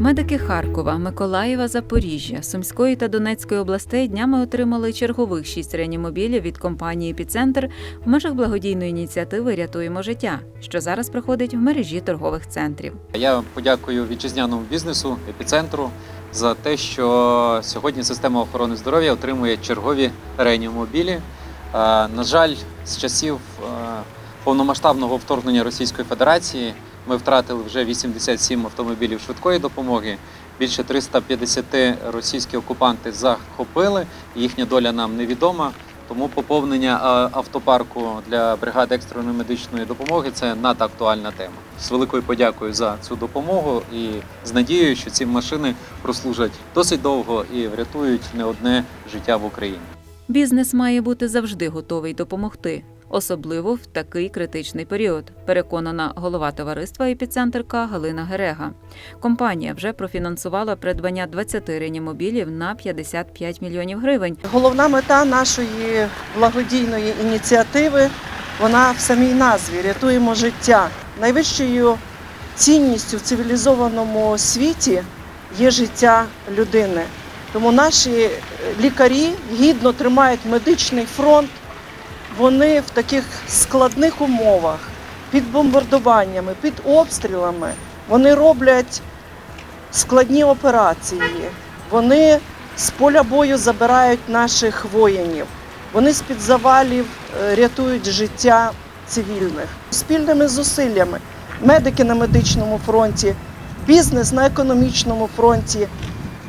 Медики Харкова, Миколаєва, Запоріжжя, Сумської та Донецької областей днями отримали чергових шість реанімобілів від компанії «Епіцентр» в межах благодійної ініціативи Рятуємо життя, що зараз проходить в мережі торгових центрів. Я подякую вітчизняному бізнесу епіцентру за те, що сьогодні система охорони здоров'я отримує чергові реанімобілі. Е, На жаль, з часів е, повномасштабного вторгнення Російської Федерації ми втратили вже 87 автомобілів швидкої допомоги. Більше 350 російські окупанти захопили. Їхня доля нам невідома. Тому поповнення автопарку для бригади екстреної медичної допомоги це надактуальна тема. З великою подякою за цю допомогу і з надією, що ці машини прослужать досить довго і врятують не одне життя в Україні. Бізнес має бути завжди готовий допомогти, особливо в такий критичний період, переконана голова товариства «Епіцентр К» Галина Герега. Компанія вже профінансувала придбання 20 реанімобілів на 55 мільйонів гривень. Головна мета нашої благодійної ініціативи вона в самій назві рятуємо життя. Найвищою цінністю в цивілізованому світі є життя людини. Тому наші е, лікарі гідно тримають медичний фронт. Вони в таких складних умовах, під бомбардуваннями, під обстрілами, вони роблять складні операції. Вони з поля бою забирають наших воїнів. Вони з-під завалів е, рятують життя цивільних. Спільними зусиллями медики на медичному фронті, бізнес на економічному фронті,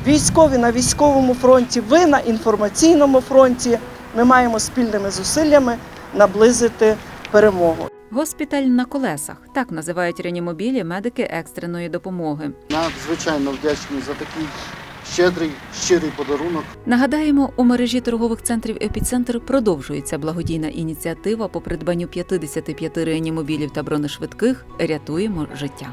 військові на військовому фронті, ви на інформаційному фронті. Ми маємо спільними зусиллями наблизити перемогу. Госпіталь на колесах так називають реанімобілі медики екстреної допомоги. Надзвичайно вдячний за такий щедрий, щирий подарунок. Нагадаємо, у мережі торгових центрів «Епіцентр» продовжується благодійна ініціатива по придбанню 55 реанімобілів та бронешвидких Рятуємо життя.